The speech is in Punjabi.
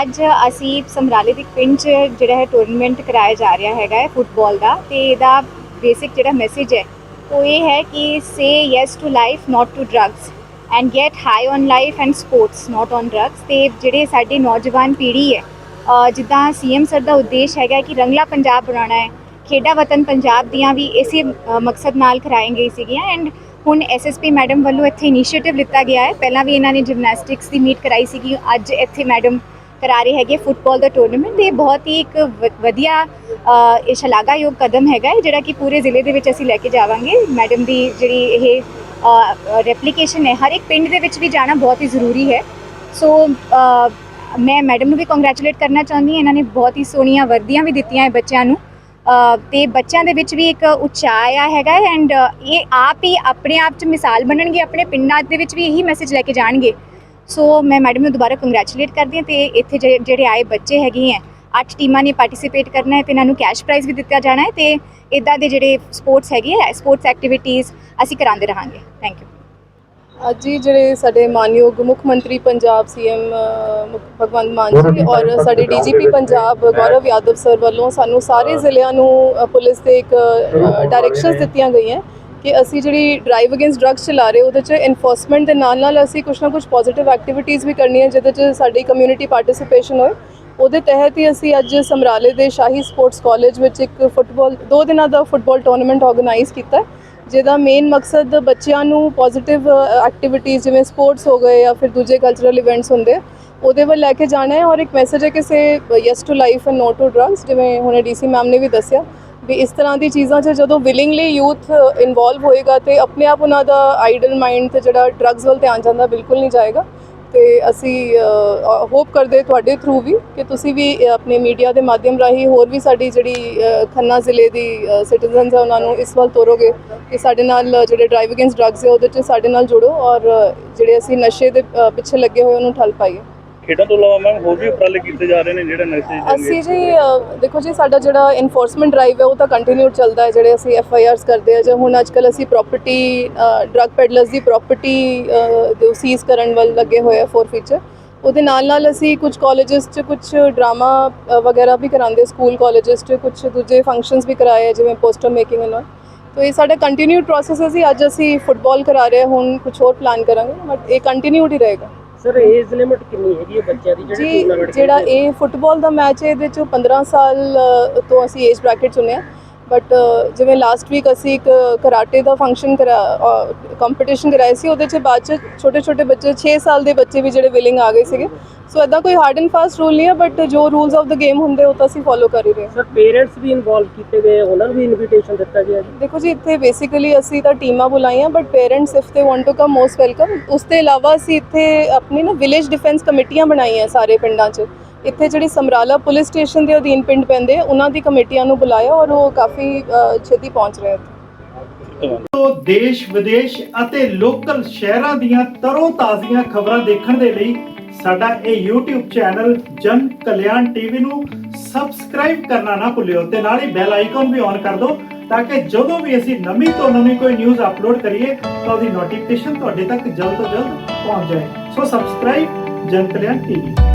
ਅੱਜ ਅਸੀਂ ਸਮਰਾਲੇ ਦੇ ਪਿੰਡ 'ਚ ਜਿਹੜਾ ਹੈ ਟੂਰਨਾਮੈਂਟ ਕਰਾਇਆ ਜਾ ਰਿਹਾ ਹੈਗਾ ਹੈ ਫੁੱਟਬਾਲ ਦਾ ਤੇ ਇਹਦਾ ਬੇਸਿਕ ਜਿਹੜਾ ਮੈਸੇਜ ਹੈ ਉਹ ਇਹ ਹੈ ਕਿ say yes to life not to drugs and get high on life and sports not on drugs ਤੇ ਜਿਹੜੇ ਸਾਡੀ ਨੌਜਵਾਨ ਪੀੜ੍ਹੀ ਹੈ ਅ, ਜਿੱਦਾਂ ਸੀਐਮ ਸਰ ਦਾ ਉਦੇਸ਼ ਹੈਗਾ ਕਿ ਰੰਗਲਾ ਪੰਜਾਬ ਬਣਾਉਣਾ ਹੈ ਖੇਡਾਂ ਵਤਨ ਪੰਜਾਬ ਦੀਆਂ ਵੀ ਇਸੇ ਮਕਸਦ ਨਾਲ ਕਰਾਈ ਗਈ ਸੀਗੀਆਂ ਐਂਡ ਹੁਣ ਐਸਐਸਪੀ ਮੈਡਮ ਵੱਲੋਂ ਇੱਥੇ ਇਨੀਸ਼ੀਏਟਿਵ ਲਿੱਤਾ ਗਿਆ ਹੈ। ਪਹਿਲਾਂ ਵੀ ਇਹਨਾਂ ਨੇ ਜਿਮਨੈਸਟਿਕਸ ਦੀ ਮੀਟ ਕਰਾਈ ਸੀਗੀ। ਅੱਜ ਇੱਥੇ ਮੈਡਮ ਕਰਾ ਰਹੇ ਹੈਗੇ ਫੁੱਟਬਾਲ ਦਾ ਟੂਰਨਾਮੈਂਟ ਇਹ ਬਹੁਤ ਹੀ ਇੱਕ ਵ- ਵਧੀਆ ਇਹ ਸ਼ਲਾਘਾਯੋਗ ਕਦਮ ਹੈਗਾ ਹੈ, ਜਿਹੜਾ ਕਿ ਪੂਰੇ ਜ਼ਿਲ੍ਹੇ ਦੇ ਵਿੱਚ ਅਸੀਂ ਲੈ ਕੇ ਜਾਵਾਂਗੇ। ਮੈਡਮ ਦੀ ਜਿਹੜੀ ਇਹ ਰੈਪਲੀਕੇਸ਼ਨ ਹੈ ਹਰ ਇੱਕ ਪਿੰਡ ਦੇ ਵਿੱਚ ਵੀ ਜਾਣਾ ਬਹੁਤ ਹੀ ਜ਼ਰੂਰੀ ਹੈ। ਸੋ ਮੈਂ ਮੈਡਮ ਨੂੰ ਵੀ ਕੰਗ੍ਰੈਚੁਲੇਟ ਕਰਨਾ ਚਾਹੁੰਦੀ ਹਾਂ। ਇਹਨਾਂ ਨੇ ਬਹੁਤ ਹੀ ਸੋਹਣੀਆਂ ਵਰਦੀਆਂ ਵੀ ਦਿੱਤੀਆਂ ਹੈ ਬੱਚਿਆਂ ਨੂੰ। ਤੇ ਬੱਚਿਆਂ ਦੇ ਵਿੱਚ ਵੀ ਇੱਕ ਉਤਸ਼ਾਹ ਆ ਹੈਗਾ ਐਂਡ ਇਹ ਆਪ ਹੀ ਆਪਣੇ ਆਪ 'ਚ ਮਿਸਾਲ ਬਣਨਗੇ, ਆਪਣੇ ਪਿੰਡਾਂ ਦੇ ਵਿੱਚ ਵੀ ਇਹੀ ਮੈਸੇਜ ਲੈ ਕੇ ਜਾਣਗੇ। ਸੋ ਮੈਂ ਮੈਡਮ ਨੂੰ ਦੁਬਾਰਾ ਕੰਗ੍ਰੈਚੁਲੇਟ ਕਰਦੀ ਹਾਂ ਤੇ ਇੱਥੇ ਜਿਹੜੇ ਆਏ ਬੱਚੇ ਹੈਗੇ ਹੈ ਅੱਠ ਟੀਮਾਂ ਨੇ ਪਾਰਟਿਸਿਪੇਟ ਕਰਨਾ ਹੈ ਤੇ ਇਹਨਾਂ ਨੂੰ ਕੈਸ਼ ਪ੍ਰਾਈਜ਼ ਵੀ ਦਿੱਤਾ ਜਾਣਾ ਹੈ ਤੇ ਇਦਾਂ ਦੇ ਜਿਹੜੇ ਸਪੋਰਟਸ ਹੈਗੇ ਹੈ ਸਪੋਰਟਸ ਐਕਟੀਵਿਟੀਜ਼ ਅਸੀਂ ਕਰਾਉਂਦੇ ਰਹਾਂਗੇ। ਥੈਂਕ ਯੂ ਅੱਜ ਹੀ ਜਿਹੜੇ ਸਾਡੇ ਮਾਨਯੋਗ ਮੁੱਖ ਮੰਤਰੀ ਪੰਜਾਬ ਸੀਐਮ ਭਗਵੰਤ ਮਾਨ ਜੀ ਔਰ ਸਾਡੇ ਡੀਜੀਪੀ ਪੰਜਾਬ ਗੌਰਵ ਯਾਦਵ ਸਰ ਵੱਲੋਂ ਸਾਨੂੰ ਸਾਰੇ ਜ਼ਿਲ੍ਹਿਆਂ ਨੂੰ ਪੁਲਿਸ ਦੇ ਇੱਕ ਡਾਇਰੈਕਸ਼ਨਸ ਦਿੱਤੀਆਂ ਗਈਆਂ ਕਿ ਅਸੀਂ ਜਿਹੜੀ ਡਰਾਈਵ ਅਗੇਂਸਟ ਡਰੱਗਸ ਚਲਾ ਰਹੇ ਉਹਦੇ 'ਚ ਇਨਫੋਰਸਮੈਂਟ ਦੇ ਨਾਲ ਨਾਲ ਅਸੀਂ ਕੁਝ ਨਾ ਕੁਝ ਪੋਜ਼ਿਟਿਵ ਐਕਟੀਵਿਟੀਜ਼ ਵੀ ਕਰਨੀਆਂ ਜਿਹਦੇ 'ਚ ਸਾਡੀ ਕਮਿਊਨਿਟੀ ਪਾਰਟਿਸਿਪੇਸ਼ਨ ਹੋਏ। ਉਹਦੇ ਤਹਿਤ ਹੀ ਅਸੀਂ ਅੱਜ ਸਮਰਾਲੇ ਦੇ ਸ਼ਾਹੀ ਸਪੋਰਟਸ ਕਾਲਜ ਵਿੱਚ ਇੱਕ ਫੁੱਟਬਾਲ ਦੋ ਦਿਨਾਂ ਦਾ ਫੁੱਟਬਾਲ ਟੂਰਨਾਮੈਂਟ ਆਰਗੇਨਾਈਜ਼ ਕੀਤਾ ਹੈ। ਜਿਹਦਾ ਮੇਨ ਮਕਸਦ ਬੱਚਿਆਂ ਨੂੰ ਪੋਜ਼ਿਟਿਵ ਐਕਟੀਵਿਟੀਜ਼ ਜਿਵੇਂ ਸਪੋਰਟਸ ਹੋ ਗਏ ਜਾਂ ਫਿਰ ਦੂਜੇ ਕਲਚਰਲ ਇਵੈਂਟਸ ਹੁੰਦੇ, ਉਹਦੇ ਵੱਲ ਲੈ ਕੇ ਜਾਣਾ ਹੈ। ਔਰ ਇੱਕ ਮੈਸੇਜ ਹੈ ਕਿ say yes to life and no to drugs ਜਿਵੇਂ ਹੁਣੇ ਡੀਸੀ ਮੈਮ ਨੇ ਵੀ ਦੱਸਿਆ ਵੀ ਇਸ ਤਰ੍ਹਾਂ ਦੀ ਚੀਜ਼ਾਂ 'ਚ ਜਦੋਂ ਵਿਲਿੰਗਲੀ ਯੂਥ ਇਨਵੋਲਵ ਹੋਏਗਾ ਤੇ ਆਪਣੇ ਆਪ ਉਹਨਾਂ ਦਾ ਆਈਡਲ ਮਾਈਂਡ ਤੇ ਜਿਹੜਾ ਡਰੱਗਸ ਵੱਲ ਧਿਆਨ ਜਾਂਦਾ ਬਿਲਕੁਲ ਨਹੀਂ ਜਾਏਗਾ। ਤੇ ਅਸੀਂ ਹੋਪ ਕਰਦੇ ਤੁਹਾਡੇ ਥਰੂ ਵੀ ਕਿ ਤੁਸੀਂ ਵੀ ਆਪਣੇ ਮੀਡੀਆ ਦੇ ਮਾਧਿਅਮ ਰਾਹੀਂ ਹੋਰ ਵੀ ਸਾਡੀ ਜਿਹੜੀ ਖੰਨਾ ਜ਼ਿਲ੍ਹੇ ਦੀ ਸਿਟੀਜ਼ਨਸ ਆ ਉਹਨਾਂ ਨੂੰ ਇਸ ਵੱਲ ਤੋਰੋਗੇ ਕਿ ਸਾਡੇ ਨਾਲ ਜਿਹੜੇ ਡਰਾਈਵ ਅਗੇਂਸਟ ਡਰੱਗਸ ਹੈ ਉਹਦੇ 'ਚ ਸਾਡੇ ਨਾਲ ਜੁੜੋ ਔਰ ਜਿਹੜੇ ਅਸੀਂ ਨਸ਼ੇ ਦੇ ਪਿੱਛੇ ਲੱਗੇ ਹੋਏ ਉਹਨੂੰ ਠੱਲ ਪਾਈਏ। ਖੇਡਾਂ ਤੋਂ ਇਲਾਵਾ ਮੈਮ ਹੋਰ ਵੀ ਉਪਰਾਲੇ ਕੀਤੇ ਜਾ ਰਹੇ ਨੇ ਜਿਹੜੇ ਨਸ਼ੇ ਅਸੀਂ ਜੀ ਅ, ਦੇਖੋ ਜੀ ਸਾਡਾ ਜਿਹੜਾ ਇਨਫੋਰਸਮੈਂਟ ਡਰਾਈਵ ਹੈ ਉਹ ਤਾਂ ਕੰਟੀਨਿਊ ਚੱਲਦਾ ਹੈ ਜਿਹੜੇ ਅਸੀਂ ਐਫ ਆਈ ਆਰਸ ਕਰਦੇ ਆ ਜੇ ਹੁਣ ਅੱਜਕੱਲ ਅਸੀਂ ਪ੍ਰਾਪਰਟੀ ਡਰੱਗ ਪੈਡਲਰਸ ਦੀ ਪ੍ਰਾਪਰਟੀ ਦੇ ਸੀਜ਼ ਕਰਨ ਵੱਲ ਲੱਗੇ ਹੋਏ ਆ ਫੋਰ ਫੀਚਰ ਉਹਦੇ ਨਾਲ ਨਾਲ ਅਸੀਂ ਕੁਝ ਕਾਲਜਸ 'ਚ ਕੁਝ ਡਰਾਮਾ ਵਗੈਰਾ ਵੀ ਕਰਾਉਂਦੇ ਸਕੂਲ ਕਾਲਜਸ 'ਚ ਕੁਝ ਦੂਜੇ ਫੰਕਸ਼ਨਸ ਵੀ ਕਰਾਏ ਆ, ਜਿਵੇਂ ਪੋਸਟਰ ਮੇਕਿੰਗ ਐਂਡ ਆਲ ਤੋ ਇਹ ਸਾਡਾ ਕੰਟੀਨਿਊ ਪ੍ਰੋਸੈਸ ਹੈ ਜੀ ਅੱਜ ਅਸੀਂ ਫੁੱਟਬਾਲ ਕਰਾ ਰਹੇ ਹਾਂ ਹੁਣ ਕੁਝ ਹੋਰ ਪਲਾਨ ਕਰਾਂਗੇ ਬਟ ਇਹ ਕੰਟੀਨਿਊਡ ਹੀ ਰਹੇਗਾ। ਸਰ ਏਜ ਲਿਮਿਟ ਕਿੰਨੀ ਹੈਗੀ ਹੈ ਬੱਚਿਆਂ ਦੀ ਜਿਹੜੇ ਟੂਰਨਾਮੈਂਟ ਜਿਹੜਾ ਇਹ ਫੁੱਟਬਾਲ ਦਾ ਮੈਚ ਹੈ ਇਹਦੇ ਚ 15 ਸਾਲ ਤੋਂ ਅਸੀਂ ਏਜ ਬ੍ਰੈਕਟ ਚੁਣਿਆ ਬਟ ਜਿਵੇਂ ਲਾਸਟ ਵੀਕ ਅਸੀਂ ਇੱਕ ਕਰਾਟੇ ਦਾ ਫੰਕਸ਼ਨ ਕਰਾ ਕੰਪੀਟੀਸ਼ਨ ਕਰਾਇਆ ਸੀ ਉਹਦੇ ਚ ਬਾਅਦ ਚ ਛੋਟੇ ਛੋਟੇ ਬੱਚੇ 6 ਸਾਲ ਦੇ ਬੱਚੇ ਵੀ ਜਿਹੜੇ ਵਿਲਿੰਗ ਆ ਗਏ ਸੀਗੇ। ਸੋ ਇਦਾਂ ਕੋਈ ਹਾਰਡ ਐਂਡ ਫਾਸਟ ਰੂਲ ਨਹੀਂ ਹੈ ਬਟ ਜੋ ਰੂਲਸ ਆਫ ਦਾ ਗੇਮ ਹੁੰਦੇ ਉਹ ਤਾਂ ਅਸੀਂ ਫੋਲੋ ਕਰ ਹੀ ਰਹੇ ਹਾਂ। ਸਰ ਪੇਰੈਂਟਸ ਵੀ ਇਨਵੋਲਵ ਕੀਤੇ ਗਏ ਉਹਨਾਂ ਨੂੰ ਵੀ ਇਨਵੀਟੇਸ਼ਨ ਦਿੱਤਾ ਗਿਆ ਜੀ? ਦੇਖੋ ਜੀ ਇੱਥੇ ਬੇਸਿਕਲੀ ਅਸੀਂ ਤਾਂ ਟੀਮਾਂ ਬੁਲਾਈਆਂ but parents if they want to come most welcome ਉਸ ਤੋਂ ਇਲਾਵਾ ਅਸੀਂ ਇੱਥੇ ਆਪਣੀ ਨਾ ਵਿਲੇਜ ਡਿਫੈਂਸ ਕਮੇਟੀਆਂ ਬਣਾਈਆਂ ਸਾਰੇ ਪਿੰਡਾਂ 'ਚ। ਇੱਥੇ ਜਿਹੜੀ ਸਮਰਾਲਾ ਪੁਲਿਸ ਸਟੇਸ਼ਨ ਦੇ ਅਧੀਨ ਪਿੰਡ ਪੈਂਦੇ ਉਹਨਾਂ ਦੀ ਕਮੇਟੀਆਂ ਨੂੰ ਬੁਲਾਇਆ ਔਰ ਉਹ ਕਾਫੀ ਛੇਤੀ ਪਹੁੰਚ ਰਹੇ ਇੱਥੇ। ਤੋਂ ਦੇਸ਼, ਵਿਦੇਸ਼ ਅਤੇ ਲੋਕਲ ਸ਼ਹਿਰਾਂ ਦੀਆਂ ਤਰੋ ਤਾਜ਼ੀਆਂ ਖਬਰਾਂ ਦੇਖਣ ਦੇ ਲਈ ਸਾਡਾ ਇਹ YouTube ਚੈਨਲ ਜਨ ਕਲਿਆਣ ਟੀਵੀ ਨੂੰ ਸਬਸਕ੍ਰਾਈਬ ਕਰਨਾ ਨਾ ਭੁੱਲਿਓ ਤੇ ਨਾਲ ਹੀ ਬੈਲ ਆਈਕਨ ਵੀ ਔਨ ਕਰ ਦਿਓ ਤਾਂ ਕਿ ਜਦੋਂ ਵੀ ਅਸੀਂ ਨਵੀਂ ਤੋਂ ਨਵੀਂ ਕੋਈ ਨਿਊਜ਼ ਅਪਲੋਡ ਕਰੀਏ ਤਾਂ ਉਹਦੀ ਨੋਟੀਫਿਕੇਸ਼ਨ ਤੁਹਾਡੇ ਤੱਕ ਜਲਦ ਤੋਂ ਜਲਦ ਪਹੁੰਚ ਜਾਏ। ਸੋ ਸਬਸਕ੍ਰਾਈਬ ਜਨ ਕਲਿਆਣ ਟੀਵੀ।